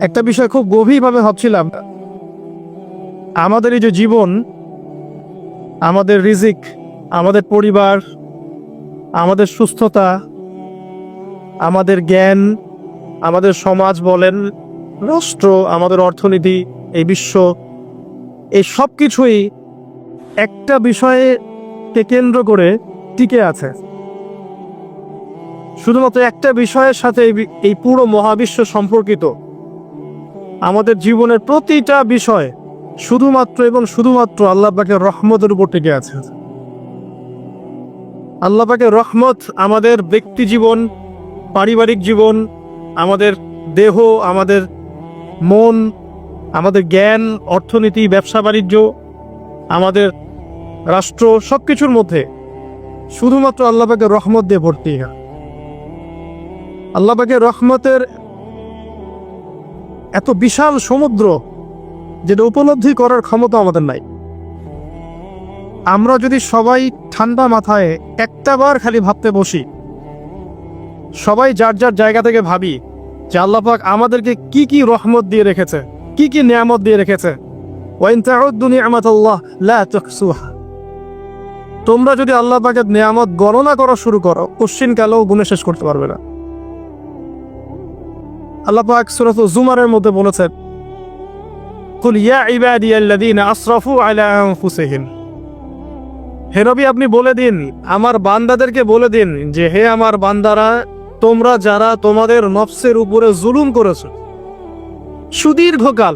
একটা বিষয় খুব গভীরভাবে ভাবছিলাম। আমাদের এই যে জীবন, আমাদের রিজিক, আমাদের পরিবার, আমাদের সুস্থতা, আমাদের জ্ঞান, আমাদের সমাজ বলেন, রাষ্ট্র, আমাদের অর্থনীতি, এই বিশ্ব, এই সব কিছুই একটা বিষয়কে কেন্দ্র করে টিকে আছে। শুধুমাত্র একটা বিষয়ের সাথে এই পুরো মহাবিশ্ব সম্পর্কিত। আমাদের জীবনের প্রতিটা বিষয় শুধুমাত্র এবং শুধুমাত্র আল্লাহ পাকের রহমতের উপর টিকে আছে। আল্লাহ পাকের রহমত আমাদের ব্যক্তি জীবন, পারিবারিক জীবন, আমাদের দেহ, আমাদের মন, আমাদের জ্ঞান, অর্থনীতি, ব্যবসা, বাণিজ্য, আমাদের রাষ্ট্র সব কিছুর মধ্যে শুধুমাত্র আল্লাহ পাকের রহমত দিয়ে ভর্তি আল্লাহ পাকের রহমতের এত বিশাল সমুদ্র যেটা উপলব্ধি করার ক্ষমতা আমাদের নাই। আমরা যদি সবাই ঠান্ডা মাথায় একটা বার খালি ভাবতে বসি, সবাই যার যার জায়গা থেকে ভাবি যে আল্লাহ পাক আমাদেরকে কি কি রহমত দিয়ে রেখেছে, কি কি নিয়ামত দিয়ে রেখেছে। তোমরা যদি আল্লাহ পাকের নিয়ামত গণনা করা শুরু করো কোশ্চিন কালেও গুণে শেষ করতে পারবে না। আল্লাহ পাক সূরাত জুমারের মধ্যে বলেছেন, কুল ইয়া ইবাদিয়াল্লাযীনা আসরাফু আলা আনফুসিহিম। হে নবী, আপনি বলে দিন, আমার বান্দাদেরকে বলে দিন যে, হে আমার বান্দারা, তোমরা যারা তোমাদের নফসের উপরে জুলুম করেছ, সুদীর্ঘকাল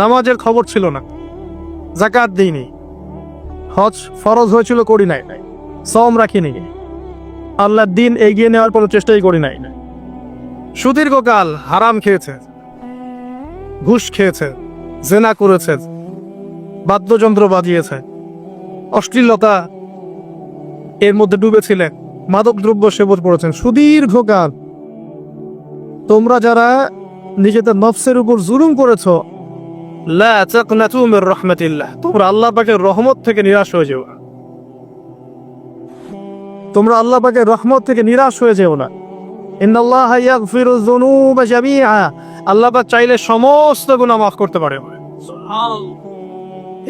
নামাজের খবর ছিল না জাকাত দিইনি, হজ ফরজ হয়েছিল করি নাই সম রাখিনি, আল্লাহর দিন এগিয়ে নেওয়ার কোনো চেষ্টাই করি নাই। সুদীর্ঘকাল হারাম খেয়েছে, ঘুষ খেয়েছে, জেনা করেছে, বাদ্যযন্ত্র বাজিয়েছে, অশ্লীলতা এর মধ্যে ডুবেছিলেন মাদক দ্রব্য সেবন করেছেন। সুদীর্ঘকাল তোমরা যারা নিজেদের নফসের উপর জুলুম করেছ রাহমাতিল্লাহ, তোমরা আল্লাহ পাকের রহমত থেকে নিরাশ হয়ে যেও না। তোমরা আল্লাহ পাকের রহমত থেকে নিরাশ হয়ে যেও না। আল্লাহ পাক চাইলে সমস্ত গুনাহ মাফ করতে পারে।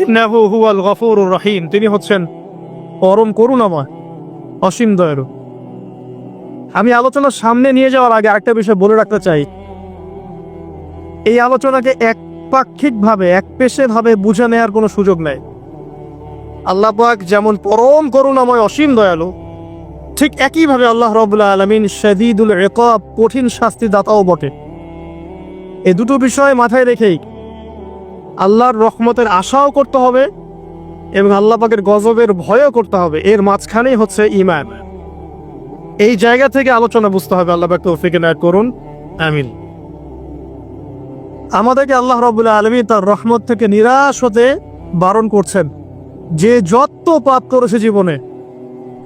ইন্নাহু হুয়াল গফুরুর রহিম। তিনি হচ্ছেন পরম করুণাময় অসীম দয়ালু। আমি আলোচনার সামনে নিয়ে যাওয়ার আগে একটা বিষয় বলে রাখতে চাই। এই আলোচনাকে একপাক্ষিকভাবে একপেশেভাবে বুঝে নেওয়ার কোনো সুযোগ নেই। আল্লাহ পাক যেমন পরম করুণাময় অসীম দয়ালু ঠিক একইভাবে আল্লাহ রবুল্লা আলমিন শাদিদুল রেকব কঠিন শাস্তি দাতাও বটে। এই দুটো বিষয় মাথায় রেখেই আল্লাহর রহমতের আশাও করতে হবে এবং আল্লাহ পাকের গজবের ভয়ও করতে হবে। এর মাঝখানেই হচ্ছে ইমান এই জায়গা থেকে আলোচনা বুঝতে হবে। আল্লাহ পাক তৌফিক এনায়েত করুন। আমিন। আমাদেরকে আল্লাহ রবুল্লা আলমী তার রহমত থেকে নিরাশ হতে বারণ করছেন। যে যত পাপ করেছে জীবনে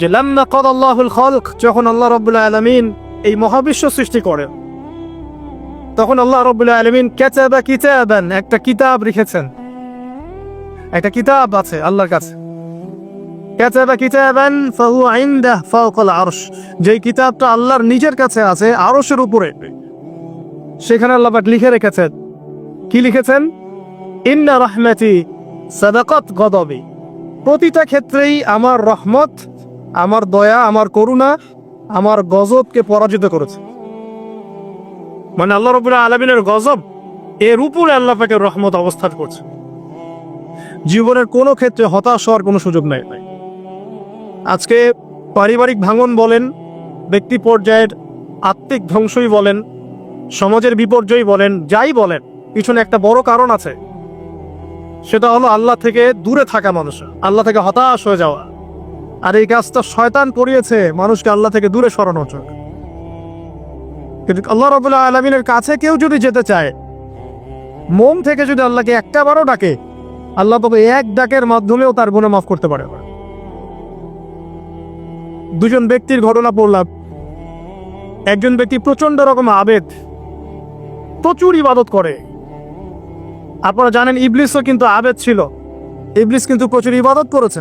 যে লাম্মা কদ আল্লাহুল খলক, যখন আল্লাহ রব্বুল্লাহ আলমিন এই মহাবিশ্ব সৃষ্টি করেন, তখন আল্লাহ রব্বুল্লাহ আলমিন কেচাবা কিতাবান, একটা কিতাব লিখেছেন একটা কিতাব আছে আল্লাহর কাছে। কেচাবা কিতাবান ফাহু আইনদাহ ফাওকাল আরশ। যেই কিতাবটা আল্লাহর নিজের কাছে আছে, আরশের উপরে। সেখানে আল্লাহ পাক লিখে রেখেছেন। কি লিখেছেন? ইন্না রহমাতি সাদাকত গদবি। প্রতিটা ক্ষেত্রেই আমার রহমত আমার দয়া, আমার করুণা, আমার গজবকে পরাজিত করেছে। মানে আল্লাহ রবুল্লাহ আলমিনের গজব, এর উপরে আল্লাহ পাকের রহমত অবস্থান করছে। জীবনের কোনো ক্ষেত্রে হতাশ হওয়ার কোনো সুযোগ নাই। আজকে পারিবারিক ভাঙন বলেন, ব্যক্তি পর্যায়ের আত্মিক ধ্বংসই বলেন, সমাজের বিপর্যয় বলেন, যাই বলেন, পিছনে একটা বড় কারণ আছে। সেটা হলো আল্লাহ থেকে দূরে থাকা মানুষ, আল্লাহ থেকে হতাশ হয়ে যাওয়া। আর এই কাজটা শয়তান করিয়েছে মানুষকে আল্লাহ থেকে দূরে সরানোর জন্য। কিন্তু আল্লাহ রবুল্লাহ আলমিনের কাছে কেউ যদি যেতে চায়, মন থেকে যদি আল্লাহকে একটা বারও ডাকে, আল্লাহ তবে এক ডাকের মাধ্যমেও তার গুণে মাফ করতে পারে। দুজন ব্যক্তির ঘটনা পড়লাম। একজন ব্যক্তি প্রচণ্ড রকম আবেদ প্রচুর ইবাদত করে। আপনারা জানেন, ইবলিসও কিন্তু আবেদ ছিল। ইবলিস কিন্তু প্রচুর ইবাদত করেছে।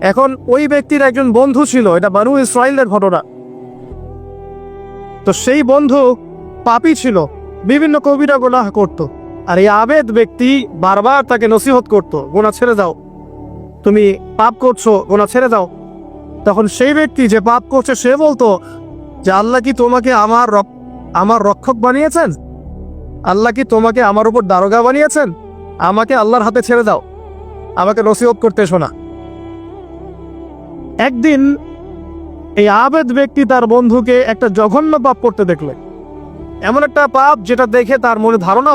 এখন ওই ব্যক্তির একজন বন্ধু ছিল, এটা বানু ইসরায়েলের ঘটনা। তো সেই বন্ধু পাপী ছিল, বিভিন্ন কবিরা গোনাহ করত, আর এই আবেদ ব্যক্তি বারবার তাকে নসিহত করত, গোনা ছেড়ে দাও। তুমি পাপ করছ, গোনা ছেড়ে দাও। তখন সেই ব্যক্তি যে পাপ করছে, সে বলতো, যে আল্লাহ কি তোমাকে আমার আমার রক্ষক বানিয়েছেন? আল্লাহ কি তোমাকে আমার উপর দারোগা বানিয়েছেন? আমাকে আল্লাহর হাতে ছেড়ে দাও। আমাকে নসিহত করতে শোনা একদিন এই আবেদ ব্যক্তি তার বন্ধুকে একটা জঘন্য পাপ করতে দেখলে। এমন একটা পাপ যেটা দেখে তার মনে ধারণা